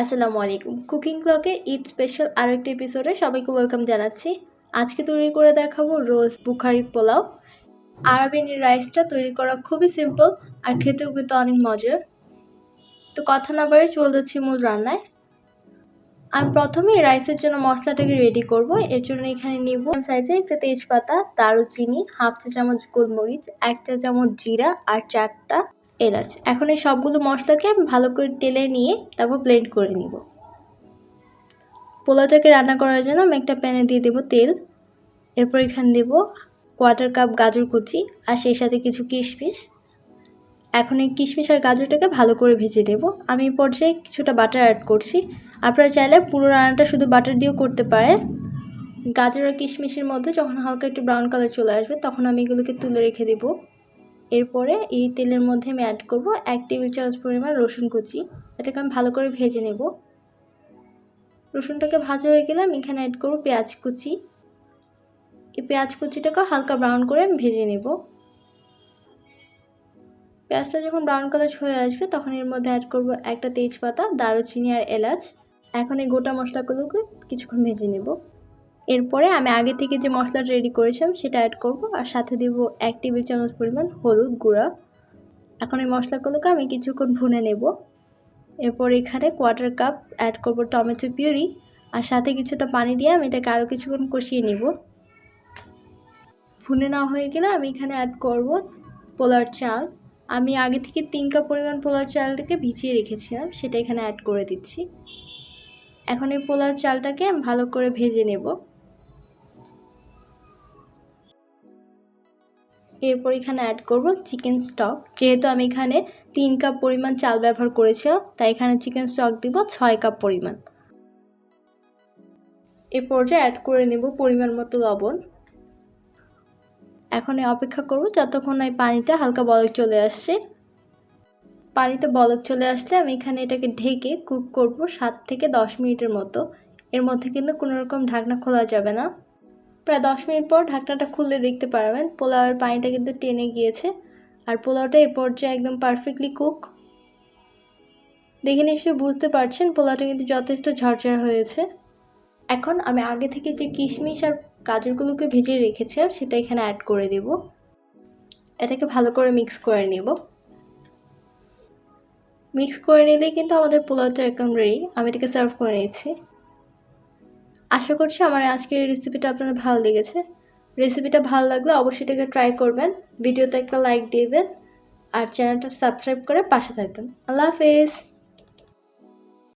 আসসালামু আলাইকুম। Cooking ক্লকের Eid special আরও একটি এপিসোডে সবাইকে ওয়েলকাম জানাচ্ছি। আজকে তৈরি করে দেখাবো রোজ বুখারি পোলাও। আরবেন রাইসটা তৈরি করা খুবই সিম্পল আর খেতেও কিন্তু অনেক মজার। তো কথা না বাড়ে চলে যাচ্ছি মূল রান্নায়। আমি প্রথমে এই রাইসের জন্য মশলাটাকে রেডি করব। এর জন্য এখানে নিব সাইজের একটা তেজপাতা, দারুচিনি, হাফ চা চামচ গোলমরিচ, এক চা চামচ জিরা আর চারটা এলাচ। এখন এই সবগুলো মশলাকে ভালো করে টেলে নিয়ে তারপর ব্লেন্ড করে নিব। পোলাওটাকে রান্না করার জন্য আমি একটা প্যানে দিয়ে দেবো তেল। এরপর এখানে দেব কোয়ার্টার কাপ গাজর কুচি আর সেই সাথে কিছু কিশমিশ। এখন এই কিশমিশ আর গাজরটাকে ভালো করে ভেজে দেব আমি পর্যায়ে কিছুটা বাটার অ্যাড করছি। আপনারা চাইলে পুরো রান্নাটা শুধু বাটার দিয়েও করতে পারেন। গাজর আর কিশমিশের মধ্যে যখন হালকা একটু ব্রাউন কালার চলে আসবে, তখন আমি এগুলোকে তুলে রেখে দেবো। এরপরে এই তেলের মধ্যে আমি অ্যাড করব এক টেবিল চামচ পরিমাণ রসুন কুচি। এটাকে আমি ভালো করে ভেজে নেব। রসুনটাকে ভাজা হয়ে গেলে আমি এখানে অ্যাড করব পেঁয়াজ কুচি। এই পেঁয়াজ কুচিটাকে হালকা ব্রাউন করে আমি ভেজে নেব। পেঁয়াজটা যখন ব্রাউন কালার হয়ে আসবে তখন এর মধ্যে অ্যাড করব একটা তেজপাতা, দারুচিনি আর এলাচ। এখন এই গোটা মশলাগুলোকে কিছুক্ষণ ভেজে নেব। এরপরে আমি আগে থেকে যে মশলাটা রেডি করেছিলাম সেটা অ্যাড করব আর সাথে দেব এক টেবিল চামচ পরিমাণ হলুদ গুঁড়া। এখন এই মশলাগুলোকে আমি কিছুক্ষণ ভুনে নেব। এরপর এখানে কোয়ার্টার কাপ অ্যাড করব টমেটো পিউরি আর সাথে কিছুটা পানি দিয়ে আমি এটাকে আরও কিছুক্ষণ কষিয়ে নেব। ভুনে নেওয়া হয়ে গেলে আমি এখানে অ্যাড করব পোলার চাল। আমি আগে থেকে তিন কাপ পরিমাণ পোলার চালটাকে ভিজিয়ে রেখেছিলাম, সেটা এখানে অ্যাড করে দিচ্ছি। এখন এই পোলার চালটাকে ভালো করে ভেজে নেব। এরপর এখানে অ্যাড করব চিকেন স্টক যেহেতু আমি এখানে তিন কাপ পরিমাণ চাল ব্যবহার করেছিলাম, তাই এখানে চিকেন স্টক দিব ছয় কাপ পরিমাণ। এ পর্যায়ে অ্যাড করে নেব পরিমাণ মতো লবণ। এখন অপেক্ষা করব যতক্ষণ এই পানিটা হালকা বলক চলে আসছে। পানিতে বলক চলে আসলে আমি এখানে এটাকে ঢেকে কুক করব সাত থেকে দশ মিনিটের মতো। এর মধ্যে কিন্তু কোনো রকম ঢাকনা খোলা যাবে না। প্রায় দশ মিনিট পর ঢাকনাটা খুললে দেখতে পারবেন। পোলাওয়ের পানিটা কিন্তু টেনে গিয়েছে। আর পোলাওটা এ পর্যায়ে একদম পারফেক্টলি কুক দেখে নিশ্চয়ই বুঝতে পারছেন পোলাওটা কিন্তু যথেষ্ট ঝরঝর হয়েছে। এখন আমি আগে থেকে যে কিশমিশ আর গাজরগুলোকে ভেজে রেখেছি আর সেটা এখানে অ্যাড করে দেব। এটাকে ভালো করে মিক্স করে নেব। মিক্স করে নিলেই কিন্তু আমাদের পোলাওটা একদম রেডি আমি এটাকে সার্ভ করে নিয়েছি আশা করছি আমার আজকের রেসিপিটা আপনার ভালো লেগেছে। রেসিপিটা ভালো লাগলে অবশ্যই এটাকে ট্রাই করবেন। ভিডিওতে একটা লাইক দিবেন। আর চ্যানেলটা সাবস্ক্রাইব করে পাশে থাকবেন। আল্লাহ হাফেজ!